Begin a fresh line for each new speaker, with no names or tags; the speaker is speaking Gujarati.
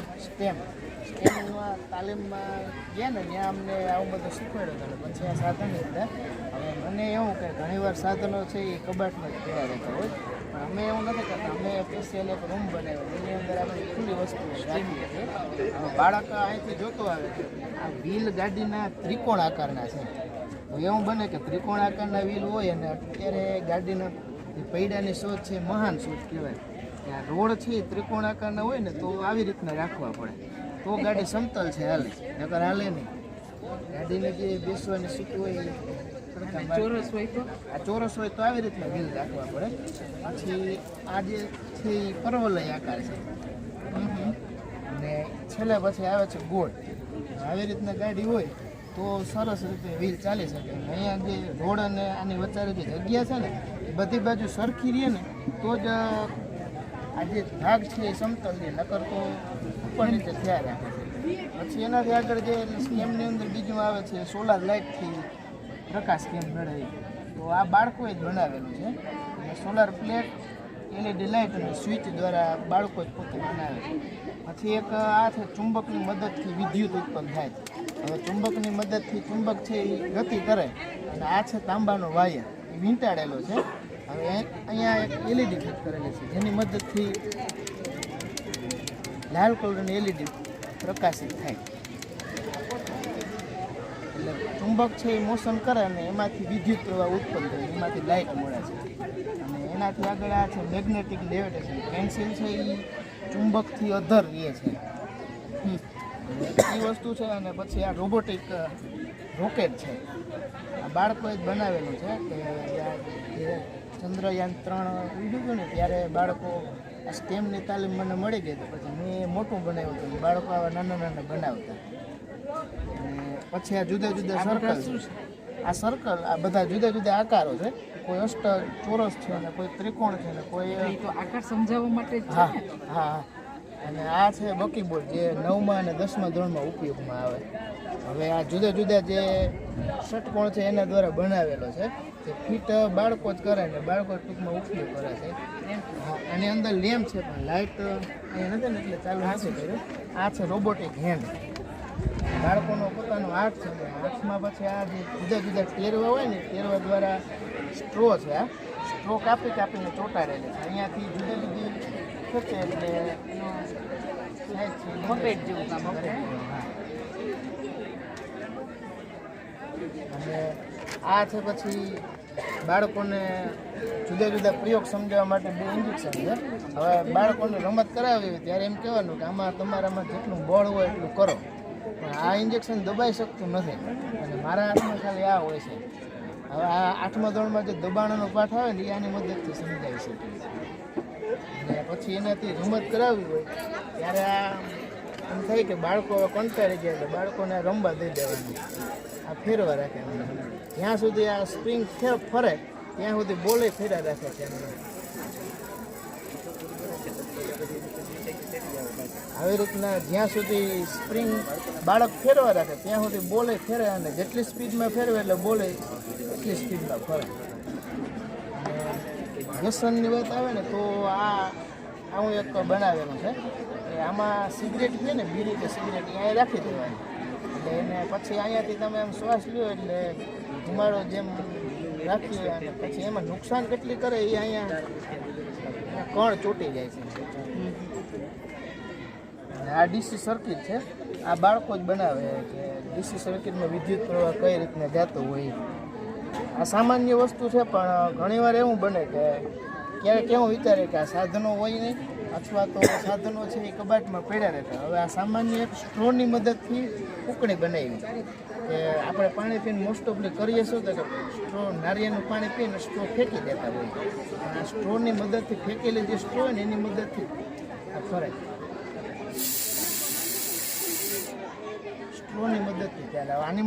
Stem
stem. સ્ટેમમાં તાલીમમાં ગયા ને, ત્યાં અમને આવું બધું શીખવાડ્યું હતું. પછી આ સાધન હતા હવે મને એવું કે ઘણીવાર સાધનો છે એ કબાટમાં જ પડ્યા રહેતા હોય. પણ અમે એવું નથી કરતા. અમે સ્પેશિયલ એક રૂમ બનાવ્યો. એની અંદર આપણે ખુલ્લી વસ્તુ રાખીએ છીએ. બાળક અહીંથી જોતો આવે આ વ્હીલ ગાડીના ત્રિકોણ આકારના છે. એવું બને કે ત્રિકોણ આકારના વ્હીલ હોય અને અત્યારે ગાડીના પૈડાની શોધ છે મહાન શોધ કહેવાય. રોડ છે ત્રિકોણ આકારના હોય ને તો આવી રીતના રાખવા પડે. તો ગાડી સમતલ છે હાલે. નકર હાલે નહીં. ગાડીને જે બેસવાની સીટ હોય
ચોરસ હોય તો?
આ ચોરસ હોય તો આવી રીતના વ્હીલ રાખવા પડે. પછી આ જે છે એ પરવલય આકાર છે. અને છેલ્લે પછી આવે છે ગોળ. આવી રીતના ગાડી હોય તો સરસ રીતે વ્હીલ ચાલી શકે. અહીંયા જે રોડ અને આની વચ્ચે જે જગ્યા છે ને બધી બાજુ સરખી રહે ને તો જ આ જે ભાગ છે એ સમતલ નકર તો ઉપર નીચે થયા રાખે છે. પછી એનાથી આગળ જે સ્કેમની અંદર બીજું આવે છે સોલાર લાઇટથી પ્રકાશ કેમ મેળવી તો આ બાળકોએ જ બનાવેલું છે. અને સોલાર પ્લેટ, એલઈડી લાઇટ અને સ્વિચ દ્વારા બાળકો જ પોતે બનાવે છે. પછી એક આ છે ચુંબકની મદદથી વિદ્યુત ઉત્પન્ન થાય હવે ચુંબકની મદદથી ચુંબક છે એ ગતિ કરે, અને આ છે તાંબાનો વાયર, એ વીંટાળેલો છે. હવે અહીં- અહીંયા એક એલઈડી ફિટ કરેલી છે. જેની મદદથી લાલ કલરની એલઈડી પ્રકાશિત થાય. એટલે ચુંબક છે એ મોશન કરે અને એમાંથી વિદ્યુત પ્રવાહ ઉત્પન્ન થાય. એમાંથી લાઇટ મળે છે. અને એનાથી આગળ આ છે મેગ્નેટિક લેવિટેશન પેન્સિલ છે એ ચુંબકથી અધર રહે છે. એ વસ્તુ છે અને પછી આ રોબોટિક રોકેટ છે. આ બાળકોએ જ બનાવેલું છે કે ચંદ્રયાન ત્રણ ઉડ્યું હતું ને ત્યારે બાળકો આ સ્ટેમની તાલીમ મને મળી ગઈ તો પછી મેં મોટું બનાવ્યું હતું. બાળકો આવા નાના નાના બનાવતા. અને પછી આ જુદા જુદા સર્કલ આ સર્કલ આ બધા જુદા જુદા આકારો છે. કોઈ અષ્ટ ચોરસ છે અને કોઈ ત્રિકોણ છે અને કોઈ
એ તો આકાર સમજાવવા માટે
હા હા. અને આ છે બકીબોર્ડ જે નવમા અને દસમા ધોરણમાં ઉપયોગમાં આવે. હવે આ જુદા જુદા જે ષટકોણ છે એના દ્વારા બનાવેલો છે, જે ફિટ બાળકો જ કરે ને બાળકો ટૂંકમાં ઉપયોગ કરે છે. આની અંદર લેમ્પ છે, પણ લાઇટ અહીંયા નથી ને એટલે ચાલુ નથી કર્યું. આ છે રોબોટિક હેન્ડ. બાળકોનો પોતાનો હાથ છે હાથમાં પછી આ જે જુદા જુદા ટેરવા હોય ને, ટેરવા દ્વારા સ્ટ્રો છે આ. સ્ટ્રો કાપી કાપીને ચોંટાડેલી છે. અહીંયાથી જુદી જુદી ખેંચે એટલે અને આ છે પછી બાળકોને જુદા જુદા પ્રયોગ સમજાવવા માટે બે ઇન્જેક્શન છે. હવે બાળકોને રમત કરાવી હોય ત્યારે એમ કહેવાનું કે આમાં તમારામાં જેટલું બળ હોય એટલું કરો. પણ આ ઇન્જેક્શન દબાઈ શકતું નથી. અને મારા હાથમાં ખાલી આ હોય છે. હવે આ આઠમા ધોરણમાં જે દબાણનો પાઠ આવે ને એ આની મદદથી સમજાવી શકે. છે અને પછી એનાથી રમત કરાવવી હોય, ત્યારે આ એમ થાય કે બાળકો હવે કંટાળી ગયા એટલે બાળકોને રમવા દઈ દેવાનું આ ફેરવા રાખે એમને. જ્યાં સુધી આ સ્પ્રિંગ ફરે, ત્યાં સુધી બોલે ફેરા રાખે છે એમને. આવી રીતના જ્યાં સુધી સ્પ્રિંગ બાળક ફેરવા રાખે, ત્યાં સુધી બોલે ફેરે અને જેટલી સ્પીડમાં ફેરવે એટલે બોલે એટલી સ્પીડમાં ફરે વ્યસનની વાત આવે ને તો આ આવું એક બનાવેલું છે. કે આમાં સિગરેટ છે ને બીડી કે સિગરેટ અહીંયા રાખી દેવાની. એટલે એને પછી અહીંયાથી તમે એમ શ્વાસ લ્યો એટલે ધુમાડો જેમ રાખી હોય અને પછી એમાં નુકસાન કેટલી કરે એ અહીંયા કણ ચોટી જાય છે. આ ડીસી સર્કિટ છે. આ બાળકો જ બનાવે કે ડીસી સર્કિટમાં વિદ્યુત પ્રવાહ કઈ રીતના જતો હોય આ સામાન્ય વસ્તુ છે, પણ ઘણીવાર એવું બને કે ક્યારેક એવું વિચારે કે આ સાધનો હોય નહીં, અથવા તો સાધનો છે એ કબાટમાં પડ્યા રહેતા હવે આ સામાન્ય એક સ્ટ્રોની મદદથી ઉકળી બનાવી કે આપણે પાણી પીને મોસ્ટ ઓફલી કરીએ શું તો સ્ટ્રો નારિયેળનું પાણી પીને સ્ટ્રો ફેંકી દેતા હોય આ સ્ટ્રોની મદદથી ફેંકેલી જે સ્ટ્રો હોય ને એની મદદથી આ ફરે સ્ટ્રોની મદદથી ત્યારે આની